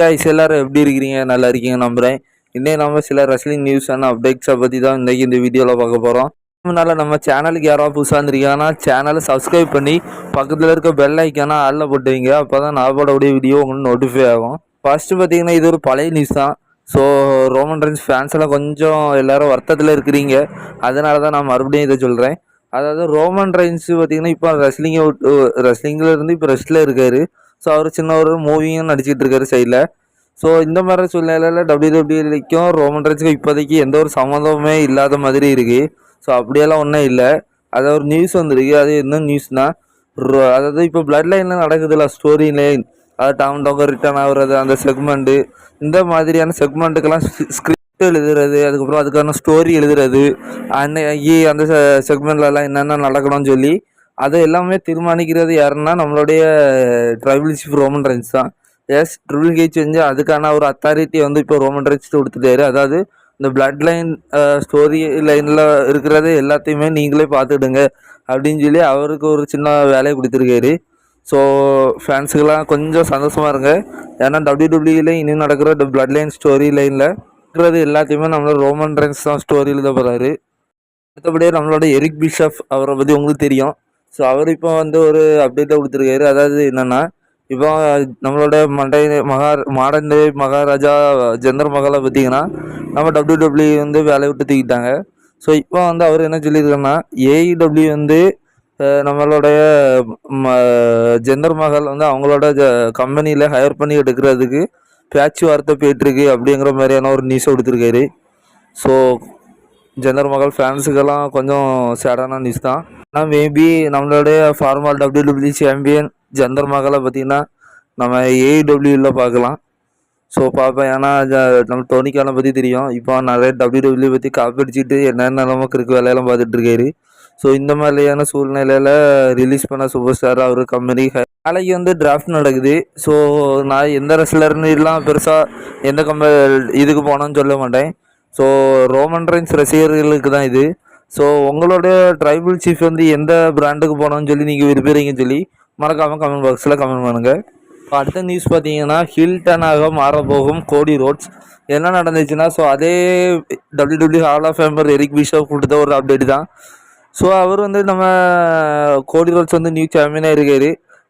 Guys எல்லாரும் எப்படி இருக்கிறீங்க? நல்லா இருக்கீங்க நம்புறேன். இன்னைக்கு நம்ம சில ரெஸ்லிங் நியூஸ் அண்ட் அப்டேட்ஸை பற்றி தான் இன்றைக்கி இந்த வீடியோவில் பார்க்க போகிறோம் அதனால் நம்ம சேனலுக்கு யாராவது புதுசாக இருந்திருக்காங்கன்னா சேனலை சப்ஸ்கிரைப் பண்ணி பக்கத்தில் இருக்க பெல் ஐக்கானா ஆளில் போட்டு வைங்க. அப்போ தான் நான் போடக்கூடிய வீடியோ உங்களுக்கு நோட்டிஃபை ஆகும். ஃபஸ்ட்டு பார்த்தீங்கன்னா இது ஒரு பழைய நியூஸ் தான். ஸோ ரோமன் ரென்ஸ் ஃபேன்ஸ் எல்லாம் கொஞ்சம் எல்லோரும் வருத்தத்தில் இருக்கிறீங்க. அதனால தான் நான் மறுபடியும் இதை சொல்கிறேன் அதாவது ரோமன் ரெயின்ஸ் பார்த்தீங்கன்னா இப்போ ரெஸ்லிங்கை விட்டு ரெஸ்லிங்கில் இருந்து இப்போ ரெஸ்ட்டில் இருக்காரு. ஸோ அவர் சின்ன ஒரு மூவியும் நடிச்சிக்கிட்டு இருக்காரு சைடில் ஸோ இந்த மாதிரி சூழ்நிலையில் டபிள்யூடபிள்யூக்கும் ரோமன் ரெயின்ஸுக்கும் இப்போதைக்கு எந்த ஒரு சம்மந்தமுமே இல்லாத மாதிரி இருக்குது ஸோ அப்படியெல்லாம் ஒன்றும் இல்லை. அது ஒரு நியூஸ் வந்திருக்கு. அது என்ன நியூஸ்னால் அதாவது இப்போ பிளட் லைனில் நடக்குதுல்ல ஸ்டோரி லைன் அது டாம் டாக்கர் ரிட்டர்ன் ஆகுறது அந்த செக்மெண்ட்டு இந்த மாதிரியான செக்மெண்ட்டுக்கெல்லாம் ஸ்கிரிப்ட் எழுதுறது அதுக்கப்புறம் அதுக்கான ஸ்டோரி எழுதுறது அன்னைக்கு அந்த செக்மெண்ட்லலாம் என்னென்ன நடக்கணும்னு சொல்லி அது எல்லாமே தீர்மானிக்கிறது யாருன்னா நம்மளுடைய ட்ரைபிள் சீஃப் ரோமன் ரைன்ஸ் தான். எஸ் ட்ரிபிள் கேச் வந்து அதுக்கான ஒரு அத்தாரிட்டி வந்து இப்போ ரோமன் ரைன்ஸ் கொடுத்துட்டாரு. அதாவது இந்த பிளட் லைன் ஸ்டோரி லைனில் இருக்கிறது எல்லாத்தையுமே நீங்களே பார்த்துடுங்க அப்படின்னு சொல்லி அவருக்கு ஒரு சின்ன வேலையை கொடுத்துருக்காரு. ஸோ ஃபேன்ஸுக்கெல்லாம் கொஞ்சம் சந்தோஷமாக இருங்க. ஏன்னா டபிள்யூடபிள்யூல இன்னும் நடக்கிற பிளட் லைன் ஸ்டோரி லைனில் இருக்கிறது எல்லாத்தையுமே நம்மளோட ரோமன் ரைன்ஸ் தான் ஸ்டோரி எழுத போகிறாரு மற்றபடியே நம்மளோட எரிக் பிஷப் அவரை பற்றி உங்களுக்கு தெரியும். ஸோ அவர் இப்போ வந்து ஒரு அப்டேட்டை கொடுத்துருக்காரு. அதாவது என்னென்னா இப்போ நம்மளோட மண்டை மகா மாடர்ன் மகாராஜா ஜெந்தர் மகளை பார்த்தீங்கன்னா நம்ம டபிள்யூ டபிள்யூ வந்து வேலையை விட்டு தூக்கிட்டாங்க. ஸோ இப்போ வந்து அவர் என்ன சொல்லியிருக்காருன்னா ஏஇடபிள்யூ வந்து நம்மளுடைய ம ஜெந்தர் மகள் வந்து அவங்களோட கம்பெனியில் ஹையர் பண்ணி எடுக்கிறதுக்கு பேச்சுவார்த்தை போயிட்டுருக்கு அப்படிங்கிற மாதிரியான ஒரு நியூஸ் கொடுத்துருக்காரு. ஸோ ஜெந்தர் மகள் ஃபேன்ஸுக்கெல்லாம் கொஞ்சம் சேடான நியூஸ் தான். ஆனால் மேபி நம்மளுடைய ஃபார்மல் டபிள்யூடபிள்யூ சாம்பியன் ஜந்தர் மகளை பார்த்தீங்கன்னா நம்ம ஏடபிள்யூவில் பார்க்கலாம். ஸோ பார்ப்பேன் ஏன்னா நம்ம டோனிக்கான பற்றி தெரியும். இப்போ நிறைய டபிள்யூடபிள்யூ பற்றி காப்பிடிச்சிட்டு என்னென்ன நமக்கு இருக்க வேலையெல்லாம் பார்த்துட்ருக்காரு ஸோ இந்த மாதிரியான சூழ்நிலையில் ரிலீஸ் பண்ண சூப்பர் ஸ்டார் அவர் கம்பெனி நாளைக்கு வந்து டிராஃப்ட் நடக்குது. ஸோ நான் எந்த ரெஸ்லர்னு எல்லாம் பெருசாக எந்த கம்ப இதுக்கு போனோன்னு சொல்ல மாட்டேன். ஸோ ரோமன் ரைன்ஸ் ரசிகர்களுக்கு தான் இது. ஸோ உங்களோட ட்ரைபிள் சீஃப் வந்து எந்த பிராண்டுக்கு போனோம்னு சொல்லி நீங்கள் விரும்புகிறீங்கன்னு சொல்லி மறக்காமல் கமெண்ட் பாக்ஸில் கமெண்ட் பண்ணுங்கள் இப்போ அடுத்த நியூஸ் பார்த்தீங்கன்னா ஹில்டனாக மாறப்போகும் கோடி ரோட்ஸ். என்ன நடந்துச்சுன்னா ஸோ அதே W W hall of famer Eric Bischoff கொடுத்த ஒரு அப்டேட் தான். ஸோ அவர் வந்து நம்ம கோடி ரோட்ஸ் வந்து நியூ சாம்பியனாக இருக்கார்.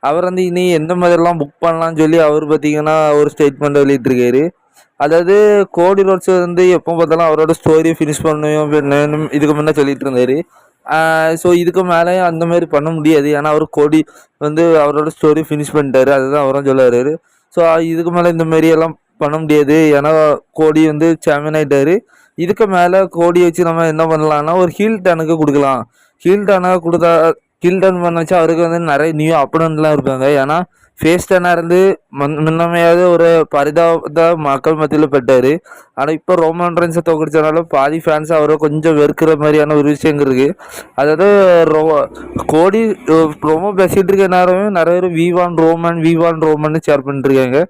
அவர் வந்து இனி எந்த மாதிரிலாம் புக் பண்ணலாம்னு சொல்லி அவர் பார்த்தீங்கன்னா ஒரு ஸ்டேட்மெண்ட் வெளியிட்டிருக்காரு. அதாவது கோடி ரோட்ஸ் வந்து எப்போ பார்த்தாலும் அவரோட ஸ்டோரியை ஃபினிஷ் பண்ணணும் பண்ணணும் இதுக்கு முன்னே சொல்லிட்டு இருந்தார். ஸோ இதுக்கு மேலே அந்த மாதிரி பண்ண முடியாது. ஏன்னா அவர் கோடி வந்து அவரோட ஸ்டோரி ஃபினிஷ் பண்ணிட்டாரு. அதுதான் அவரும் சொல்லுறாரு ஸோ இதுக்கு மேலே இந்த மாதிரி எல்லாம் பண்ண முடியாது. ஏன்னா கோடி வந்து சாம்பியன் ஆகிட்டாரு இதுக்கு மேலே கோடி வச்சு நம்ம என்ன பண்ணலாம்னா ஒரு ஹீல் டனுக்கு கொடுக்கலாம். ஹீல் டனாக கொடுத்தா ஹீல் டன் பண்ண வச்சு அவருக்கு வந்து நிறைய நியூ அப்பனன்ட்லாம் இருப்பாங்க ஏன்னா ஃபேஸ்டனாக இருந்து முன்னமையாவது ஒரு பரிதாபத்தை மக்கள் மத்தியில் பெற்றார் ஆனால் இப்போ ரோமன் ரென்ஸை தோக்கடிச்சனால பாதி ஃபேன்ஸ் அவரை கொஞ்சம் வெறுக்கிற மாதிரியான ஒரு விஷயங்கள் இருக்குது அதாவது ரோ கோடி ரொம்ப பேசிகிட்டு இருக்க நேரமே நிறைய பேர் we want Roman we want Roman share பண்ணிட்டுருக்காங்க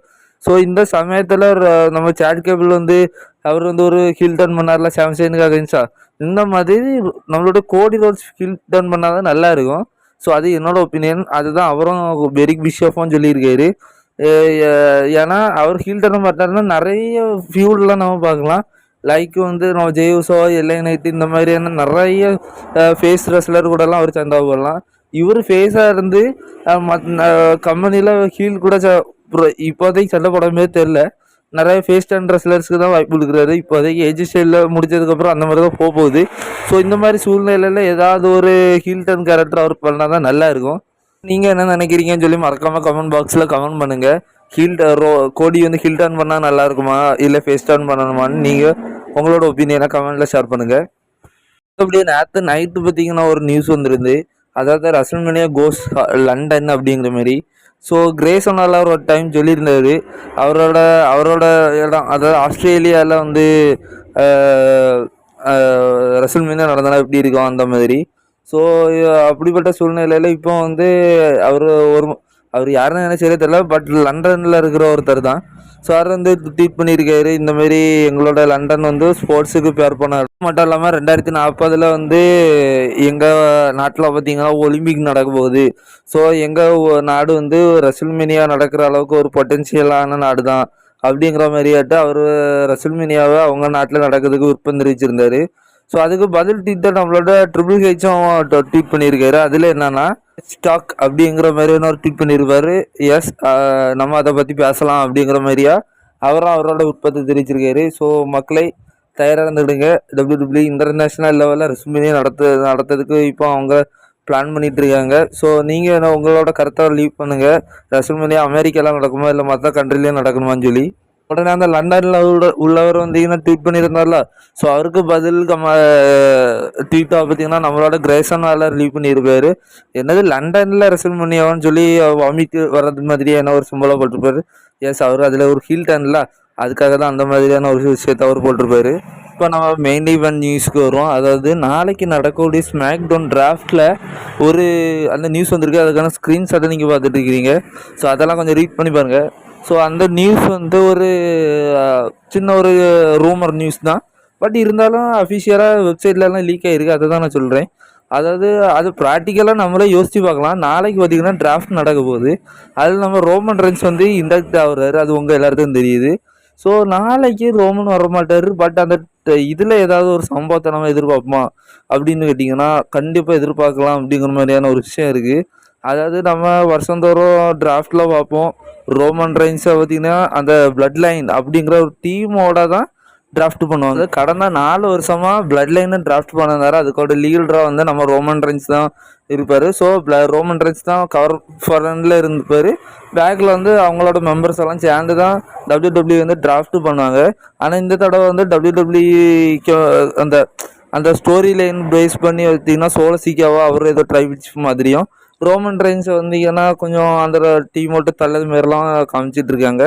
ஸோ இந்த சமயத்தில் நம்ம சேட் கேபிள் வந்து அவர் வந்து ஒரு ஹில் டர்ன் பண்ணார்ல சாம்சனுக்கு அகைன்ஸ்டா இந்த மாதிரி நம்மளோட கோடி ரோட்ஸ் ஹில் டர்ன் பண்ணால் தான் நல்லா இருக்கும். ஸோ அது என்னோட ஒப்பீனியன் அதுதான் அவரும் பெரிக் பிஷப்பும் சொல்லியிருக்காரு. ஏன்னா அவர் ஹீல் டர்ன் பார்த்தாருன்னா நிறைய ஃபியூல்லாம் நம்ம பார்க்கலாம். லைக் வந்து நம்ம ஜெயூசோ எல்ஐ நைட்டு இந்த மாதிரியான நிறைய ஃபேஸ் ரெஸ்லர் கூடலாம் அவர் சண்டை போடலாம். இவர் ஃபேஸாக இருந்து கம்பெனியில் ஹீல் கூட ச- இப்போதைக்கு சண்டை போடாமே தெரில நிறைய ஃபேஸ் அண்ட் ரெஸ்லர்ஸ்க்கு தான் வாய்ப்பு கொடுக்குறாரு. இப்போதைக்கு ஏஜ் ஸ்டைலில் முடிச்சதுக்கப்புறம் அந்த மாதிரி தான் போக போகுது ஸோ இந்த மாதிரி சூழ்நிலையில் ஏதாவது ஒரு ஹீல்டன் கேரக்டர் அவர் பண்ணால் தான் நல்லா இருக்கும். நீங்கள் என்ன நினைக்கிறீங்கன்னு சொல்லி மறக்காமல் கமெண்ட் பாக்ஸில் கமெண்ட் பண்ணுங்கள் ஹீல் ரோ கோடி வந்து ஹில் டர்ன் பண்ணால் நல்லா இருக்குமா? இல்லை ஃபேஸ் டர்ன் பண்ணணுமான்னு நீங்கள் உங்களோட ஒப்பீனியனை கமெண்ட்டில் ஷேர் பண்ணுங்கள் அப்படியே நேற்று நைட்டு பார்த்தீங்கன்னா ஒரு நியூஸ் வந்துருந்து அதாவது ரசல்மனியா கோஸ் லண்டன் அப்படிங்கிற மாதிரி. ஸோ கிரேசனால் ஒரு டைம் சொல்லியிருந்தார். அவரோட அவரோட இடம் அதாவது ஆஸ்திரேலியாவில் வந்து ரசல்மேனியா நடந்தனா எப்படி இருக்கும் அந்த மாதிரி. ஸோ அப்படிப்பட்ட சூழ்நிலையில் இப்போ வந்து அவர் ஒரு அவர் யாருன்னு நினைச்சதே தெரியல பட் லண்டனில் இருக்கிற ஒருத்தர் தான். சார் வந்து ட்வீட் பண்ணியிருக்காரு. இந்தமாரி எங்களோட லண்டன் வந்து ஸ்போர்ட்ஸுக்கு பேர் பண்ணார். மட்டும் இல்லாமல் ரெண்டாயிரத்தி நாற்பதில் வந்து எங்கள் நாட்டில் பார்த்தீங்கன்னா ஒலிம்பிக் நடக்க போகுது. ஸோ எங்கள் நாடு வந்து ரசில்மினியா நடக்கிற அளவுக்கு ஒரு பொட்டென்ஷியலான நாடு தான். அப்படிங்கிற மாதிரியாட்டு அவர் ரசில்மினியாவை அவங்க நாட்டில் நடக்கிறதுக்கு விருப்பம் ஸோ அதுக்கு பதில் ட்வீட் தான் நம்மளோட ட்ரிபிள் ஹெச்சும் ட்வீட் பண்ணியிருக்காரு. அதில் என்னன்னா ஸ்டாக் அப்படிங்கிற மாதிரியான ஒரு ட்வீட் பண்ணியிருப்பாரு. எஸ் நம்ம அதை பற்றி பேசலாம் அப்படிங்கிற மாதிரியா அவரும் அவரோட உற்பத்தி தெரிவிச்சிருக்காரு. ஸோ மக்களை தயாராக இருந்துடுங்க டபிள்யூ டபிள்யூ இன்டர்நேஷ்னல் லெவலில் ரெஸ்மினியை நடத்து நடத்துறதுக்கு இப்போ அவங்க பிளான் பண்ணிட்டு இருக்காங்க ஸோ நீங்கள் உங்களோட கருத்தை லீவ் பண்ணுங்கள் ரெஸ்மினியா அமெரிக்காலாம் நடக்குமா? இல்லை மற்ற கண்ட்ரிலையும் நடக்கணுமான்னு சொல்லி? உடனே அந்த லண்டனில் உள்ள உள்ளவர் வந்தீங்கன்னா ட்வீட் பண்ணியிருந்தார்ல? ஸோ அவருக்கு பதில் கம ட்வீட்டாக பார்த்தீங்கன்னா நம்மளோட கிரேசன் வேலை ரிலீவ் பண்ணியிருப்பாரு. என்னது லண்டனில் ரெசல் பண்ணியவன்னு சொல்லி வாமிக்கு வர்றது மாதிரியே என்ன ஒரு சிம்பலாக போட்டிருப்பாரு? எஸ் அவர் அதில் ஒரு ஹீல் டேன்ல அதுக்காக தான் அந்த மாதிரியான ஒரு விஷயத்த அவர் போட்டிருப்பாரு. இப்போ நம்ம மெயின் ஈவெண்ட் நியூஸ்க்கு வருவோம். அதாவது நாளைக்கு நடக்கக்கூடிய ஸ்மாக் டவுன் டிராஃப்டில் ஒரு அந்த நியூஸ் வந்திருக்கு. அதுக்கான ஸ்க்ரீன்ஷாட்டை நீங்கள் பார்த்துட்டு இருக்கிறீங்க ஸோ அதெல்லாம் கொஞ்சம் ரீட் பண்ணி பாருங்கள் ஸோ அந்த நியூஸ் வந்து ஒரு சின்ன ஒரு ரூமர் நியூஸ் தான். பட் இருந்தாலும் அஃபிஷியலாக வெப்சைட்லலாம் லீக் ஆகிருக்கு அதை தான் நான் சொல்கிறேன் அதாவது அது ப்ராக்டிக்கலாக நம்மளே யோசித்து பார்க்கலாம். நாளைக்கு பார்த்திங்கன்னா டிராஃப்ட் நடக்க போகுது. அதில் நம்ம ரோமன் ரென்ஸ் வந்து இண்டக்ட் ஆகுறாரு. அது உங்கள் எல்லாத்துக்கும் தெரியுது. ஸோ நாளைக்கு ரோமன் வரமாட்டார். பட் அந்த இதில் ஏதாவது ஒரு சம்பவத்தை நம்ம எதிர்பார்ப்போமா? அப்படின்னு கேட்டிங்கன்னா கண்டிப்பாக எதிர்பார்க்கலாம் அப்படிங்கிற மாதிரியான ஒரு விஷயம் இருக்குது அதாவது நம்ம வருஷந்தோறும் டிராஃப்டில் பார்ப்போம். ரோமன் ரைன்ஸை பார்த்தீங்கன்னா அந்த பிளட் லைன் அப்படிங்கிற ஒரு டீமோட தான் டிராஃப்ட் பண்ணுவாங்க. கடந்த நாலு வருஷமாக பிளட் லைன் டிராஃப்ட் பண்ணதாரு அதுக்கோட லீடராக வந்து நம்ம ரோமன் ரைன்ஸ் தான் இருப்பார். ஸோ ரோமன் ரைன்ஸ் தான் கவர் ஃபரனில் இருந்துப்பார் பேக்கில் வந்து அவங்களோட மெம்பர்ஸ் எல்லாம் சேர்ந்து தான் டபிள்யூ டபிள்யூ வந்து டிராஃப்ட் பண்ணுவாங்க. ஆனால் இந்த தடவை வந்து டபிள்யூ டபிள்யூக்கு அந்த அந்த ஸ்டோரி லைன் பேஸ் பண்ணி பார்த்தீங்கன்னா சோழ சீக்காவோ அவர் ஏதோ ட்ரைபிட்ஸ் மாதிரியும் ரோமன் ரைன்ஸ் வந்தீங்கன்னா கொஞ்சம் அந்த மட்டும் தள்ளது மாரிலாம் காமிச்சிட்டு இருக்காங்க.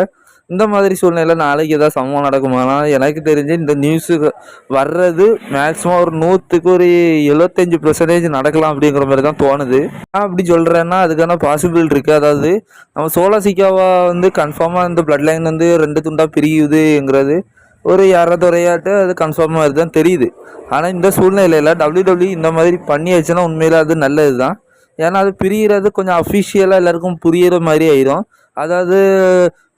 இந்த மாதிரி சூழ்நிலை நாளைக்கு ஏதாவது சம்பவம் நடக்குமானா எனக்கு தெரிஞ்சு இந்த நியூஸுக்கு வர்றது மேக்ஸிமம் ஒரு நூற்றுக்கு ஒரு எழுபத்தஞ்சு பர்சன்டேஜ் நடக்கலாம் அப்படிங்கிற மாதிரி தான் தோணுது. நான் அப்படி சொல்கிறேன்னா அதுக்கான பாசிபிள் இருக்குது அதாவது நம்ம சோலா சிக்காவா வந்து கன்ஃபார்மாக இந்த பிளட் லைன் வந்து ரெண்டு துண்டாக பிரியுதுங்கிறது ஒரு யாரதுறையாட்டு அது கன்ஃபார்மாக தான் தெரியுது. ஆனால் இந்த சூழ்நிலையில் டபிள்யூ டபிள்யூ இந்த மாதிரி பண்ணியாச்சுன்னா உண்மையில் அது நல்லது தான் ஏன்னா அது பிரிகிறது கொஞ்சம் அஃபிஷியலாக எல்லாருக்கும் புரியிற மாதிரி ஆயிரும். அதாவது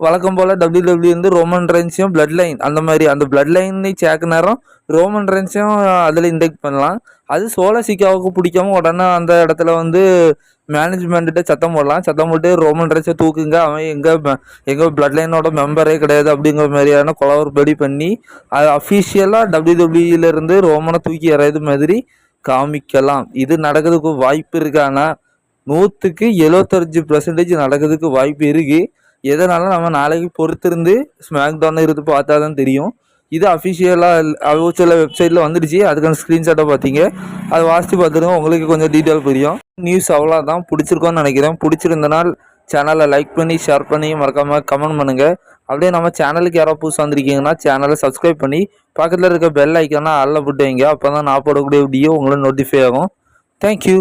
வழக்கம் போல் டபிள்யூ டபிள்யூ வந்து ரோமன் ரென்ஸையும் பிளட் லைன் அந்த மாதிரி அந்த பிளட் லைனை சேர்க்க நேரம் ரோமன் ரென்ஸையும் அதில் இன்டெக்ட் பண்ணலாம். அது சோழ சிக்காவுக்கு பிடிக்காம உடனே அந்த இடத்துல வந்து மேனேஜ்மெண்ட்டு சத்தம் போடலாம். சத்தம் போட்டு ரோமன் ரென்ஸை தூக்குங்க. அவன் எங்கள் எங்கள் பிளட் லைனோட மெம்பரே கிடையாது அப்படிங்கிற மாதிரியான குளவரப்படி பண்ணி அது அஃபிஷியலாக டபிள்யூ டபிள்யூலேருந்து ரோமனை தூக்கி எறியது மாதிரி காமிக்கலாம். இது நடக்கிறதுக்கு வாய்ப்பு இருக்கு. ஆனால் நூற்றுக்கு எழுபத்தஞ்சு பர்சன்டேஜ் நடக்கிறதுக்கு வாய்ப்பு இருக்குது எதனால நம்ம நாளைக்கு பொறுத்திருந்து ஸ்மாக் டவுன் இருந்து பார்த்தா தான் தெரியும். இது அஃபிஷியலாக சில வெப்சைட்டில் வந்துடுச்சு. அதுக்கான ஸ்க்ரீன்ஷாட்டை பார்த்தீங்க. அதை வாசித்து பார்த்துருங்க. உங்களுக்கு கொஞ்சம் டீட்டெயில் புரியும். நியூஸ் அவ்வளோதான் பிடிச்சிருக்கோன்னு நினைக்கிறேன். பிடிச்சிருந்தனால் சேனலை லைக் பண்ணி ஷேர் பண்ணி மறக்காமல் கமெண்ட் பண்ணுங்கள் அப்படியே நம்ம சேனலுக்கு யாரோ புதுசாக வந்திருக்கீங்கன்னா சேனலை சப்ஸ்கிரைப் பண்ணி பக்கத்தில் இருக்க பெல் ஐக்கானா அல்ல போட்டு வைங்க. அப்போ தான் நான் போடக்கூடிய வீடியோ உங்களுக்கு நோட்டிஃபை ஆகும். தேங்க்யூ